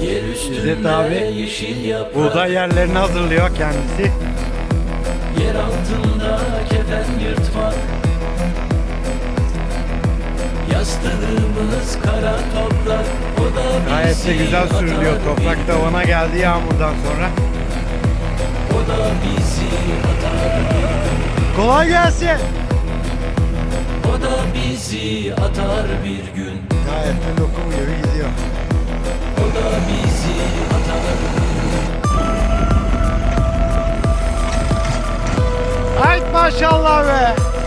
Üstünde abi yeşil yaprak buğday yerlerini hazırlıyor kendisi. Yer altında kefen yırtmak Yastığımız kara toprak O da Gayet de güzel sürülüyor. Toprak tavana geldi yağmurdan sonra. O da bizi Kolay gelsin. O da bizi atar bir gün Gayet de lokum. Maşallah be.